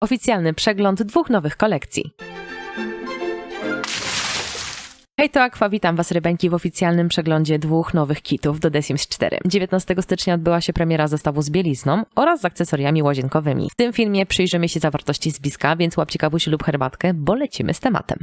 Oficjalny przegląd dwóch nowych kolekcji. Hej, to Aqua, witam Was rybeńki w oficjalnym przeglądzie dwóch nowych kitów do The Sims 4. 19 stycznia odbyła się premiera zestawu z bielizną oraz z akcesoriami łazienkowymi. W tym filmie przyjrzymy się zawartości z bliska, więc łapcie kabusiu lub herbatkę, bo lecimy z tematem.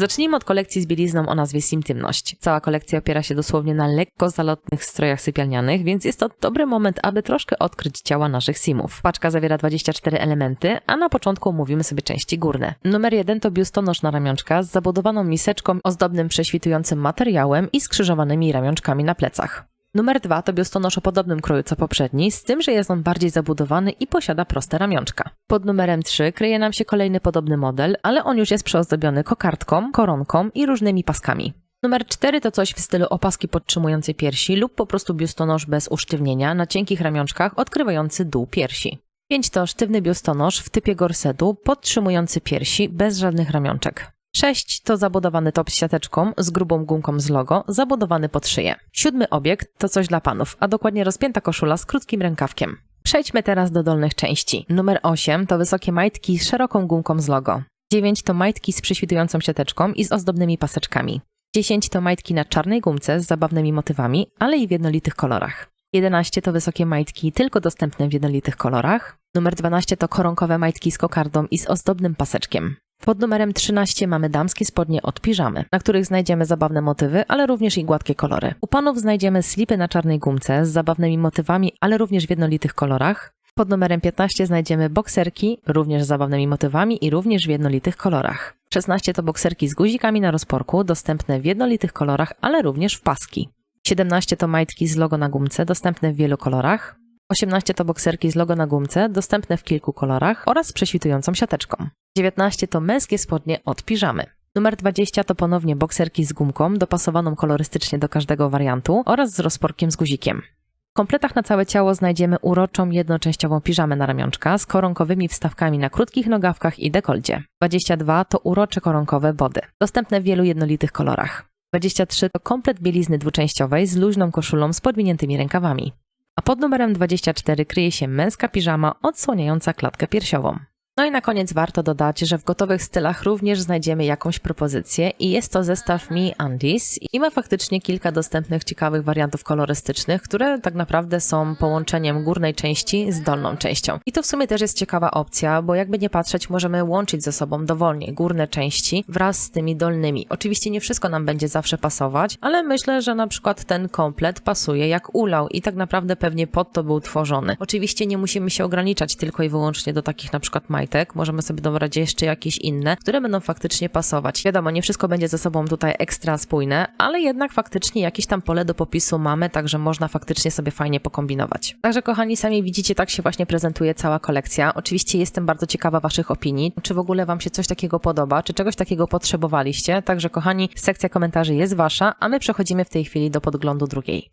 Zacznijmy od kolekcji z bielizną o nazwie Simtymność. Cała kolekcja opiera się dosłownie na lekko zalotnych strojach sypialnianych, więc jest to dobry moment, aby troszkę odkryć ciała naszych simów. Paczka zawiera 24 elementy, a na początku omówimy sobie części górne. Numer 1 to biustonosz na ramionczka z zabudowaną miseczką ozdobnym prześwitującym materiałem i skrzyżowanymi ramionczkami na plecach. Numer dwa to biustonosz o podobnym kroju co poprzedni, z tym, że jest on bardziej zabudowany i posiada proste ramionczka. Pod numerem 3 kryje nam się kolejny podobny model, ale on już jest przyozdobiony kokardką, koronką i różnymi paskami. Numer 4 to coś w stylu opaski podtrzymującej piersi lub po prostu biustonosz bez usztywnienia na cienkich ramionczkach odkrywający dół piersi. 5 to sztywny biustonosz w typie gorsetu podtrzymujący piersi bez żadnych ramionczek. 6 to zabudowany top z siateczką z grubą gumką z logo, zabudowany pod szyję. Siódmy obiekt to coś dla panów, a dokładnie rozpięta koszula z krótkim rękawkiem. Przejdźmy teraz do dolnych części. Numer 8 to wysokie majtki z szeroką gumką z logo. 9 to majtki z przyświtującą siateczką i z ozdobnymi paseczkami. 10 to majtki na czarnej gumce z zabawnymi motywami, ale i w jednolitych kolorach. 11 to wysokie majtki tylko dostępne w jednolitych kolorach. Numer 12 to koronkowe majtki z kokardą i z ozdobnym paseczkiem. Pod numerem 13 mamy damskie spodnie od piżamy, na których znajdziemy zabawne motywy, ale również i gładkie kolory. U panów znajdziemy slipy na czarnej gumce z zabawnymi motywami, ale również w jednolitych kolorach. Pod numerem 15 znajdziemy bokserki, również z zabawnymi motywami i również w jednolitych kolorach. 16 to bokserki z guzikami na rozporku, dostępne w jednolitych kolorach, ale również w paski. 17 to majtki z logo na gumce, dostępne w wielu kolorach. 18 to bokserki z logo na gumce, dostępne w kilku kolorach oraz z prześwitującą siateczką. 19 to męskie spodnie od piżamy. Numer 20 to ponownie bokserki z gumką, dopasowaną kolorystycznie do każdego wariantu oraz z rozporkiem z guzikiem. W kompletach na całe ciało znajdziemy uroczą jednoczęściową piżamę na ramionczka z koronkowymi wstawkami na krótkich nogawkach i dekoldzie. 22 to urocze koronkowe body, dostępne w wielu jednolitych kolorach. 23 to komplet bielizny dwuczęściowej z luźną koszulą z podwiniętymi rękawami. A pod numerem 24 kryje się męska piżama odsłaniająca klatkę piersiową. No i na koniec warto dodać, że w gotowych stylach również znajdziemy jakąś propozycję i jest to zestaw Mi Undies i ma faktycznie kilka dostępnych ciekawych wariantów kolorystycznych, które tak naprawdę są połączeniem górnej części z dolną częścią. I to w sumie też jest ciekawa opcja, bo jakby nie patrzeć, możemy łączyć ze sobą dowolnie górne części wraz z tymi dolnymi. Oczywiście nie wszystko nam będzie zawsze pasować, ale myślę, że na przykład ten komplet pasuje jak ulał i tak naprawdę pewnie pod to był tworzony. Oczywiście nie musimy się ograniczać tylko i wyłącznie do takich na przykład majtek, możemy sobie dobrać jeszcze jakieś inne, które będą faktycznie pasować. Wiadomo, nie wszystko będzie ze sobą tutaj ekstra spójne, ale jednak faktycznie jakieś tam pole do popisu mamy, także można faktycznie sobie fajnie pokombinować. Także kochani, sami widzicie, tak się właśnie prezentuje cała kolekcja. Oczywiście jestem bardzo ciekawa Waszych opinii, czy w ogóle Wam się coś takiego podoba, czy czegoś takiego potrzebowaliście. Także kochani, sekcja komentarzy jest Wasza, a my przechodzimy w tej chwili do podglądu drugiej.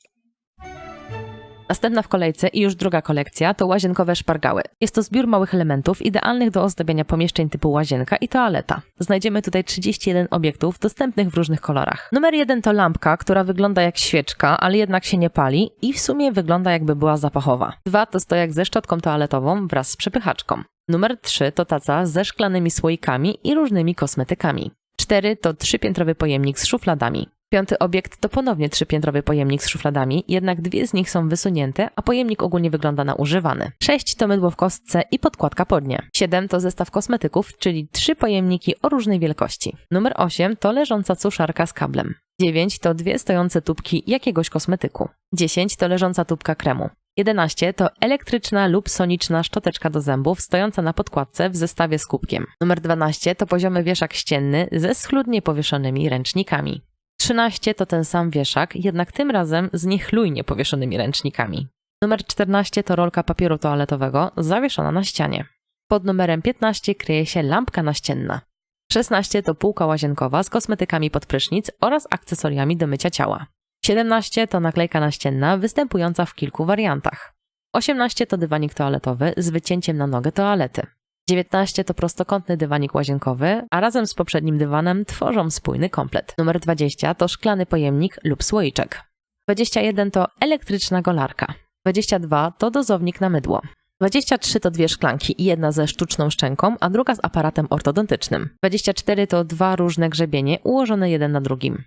Następna w kolejce i już druga kolekcja to łazienkowe szpargały. Jest to zbiór małych elementów idealnych do ozdabiania pomieszczeń typu łazienka i toaleta. Znajdziemy tutaj 31 obiektów dostępnych w różnych kolorach. Numer 1 to lampka, która wygląda jak świeczka, ale jednak się nie pali i w sumie wygląda jakby była zapachowa. Dwa to stojak ze szczotką toaletową wraz z przepychaczką. Numer 3 to taca ze szklanymi słoikami i różnymi kosmetykami. 4 to trzypiętrowy pojemnik z szufladami. Piąty obiekt to ponownie trzypiętrowy pojemnik z szufladami, jednak dwie z nich są wysunięte, a pojemnik ogólnie wygląda na używany. Sześć to mydło w kostce i podkładka pod nie. Siedem to zestaw kosmetyków, czyli trzy pojemniki o różnej wielkości. Numer osiem to leżąca suszarka z kablem. 9 to dwie stojące tubki jakiegoś kosmetyku. 10 to leżąca tubka kremu. 11 to elektryczna lub soniczna szczoteczka do zębów stojąca na podkładce w zestawie z kubkiem. Numer 12 to poziomy wieszak ścienny ze schludnie powieszonymi ręcznikami. 13 to ten sam wieszak, jednak tym razem z niechlujnie powieszonymi ręcznikami. Numer 14 to rolka papieru toaletowego zawieszona na ścianie. Pod numerem 15 kryje się lampka naścienna. 16 to półka łazienkowa z kosmetykami pod prysznic oraz akcesoriami do mycia ciała. 17 to naklejka naścienna występująca w kilku wariantach. 18 to dywanik toaletowy z wycięciem na nogę toalety. 19 to prostokątny dywanik łazienkowy, a razem z poprzednim dywanem tworzą spójny komplet. Numer 20 to szklany pojemnik lub słoiczek. 21 to elektryczna golarka. 22 to dozownik na mydło. 23 to dwie szklanki jedna ze sztuczną szczęką, a druga z aparatem ortodontycznym. 24 to dwa różne grzebienie ułożone jeden na drugim.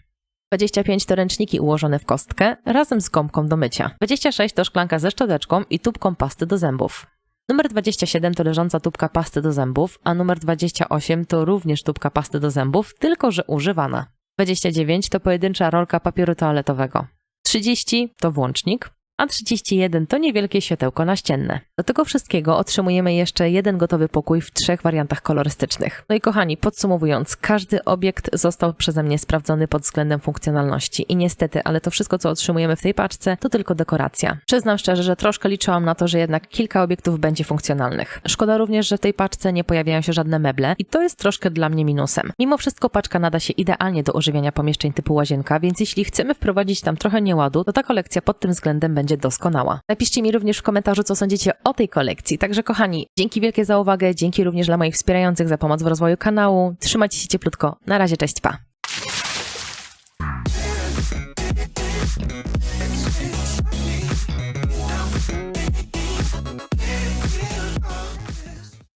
25 to ręczniki ułożone w kostkę razem z gąbką do mycia. 26 to szklanka ze szczoteczką i tubką pasty do zębów. Numer 27 to leżąca tubka pasty do zębów, a numer 28 to również tubka pasty do zębów, tylko że używana. 29 to pojedyncza rolka papieru toaletowego. 30 to włącznik, a 31 to niewielkie światełko naścienne. Do tego wszystkiego otrzymujemy jeszcze jeden gotowy pokój w trzech wariantach kolorystycznych. No i kochani, podsumowując, każdy obiekt został przeze mnie sprawdzony pod względem funkcjonalności i niestety, ale to wszystko, co otrzymujemy w tej paczce, to tylko dekoracja. Przyznam szczerze, że troszkę liczyłam na to, że jednak kilka obiektów będzie funkcjonalnych. Szkoda również, że w tej paczce nie pojawiają się żadne meble i to jest troszkę dla mnie minusem. Mimo wszystko paczka nada się idealnie do ożywiania pomieszczeń typu łazienka, więc jeśli chcemy wprowadzić tam trochę nieładu, to ta kolekcja pod tym względem będzie doskonała. Napiszcie mi również w komentarzu, co sądzicie o tej kolekcji. Także kochani, dzięki wielkie za uwagę, dzięki również dla moich wspierających za pomoc w rozwoju kanału. Trzymajcie się cieplutko. Na razie, cześć, pa!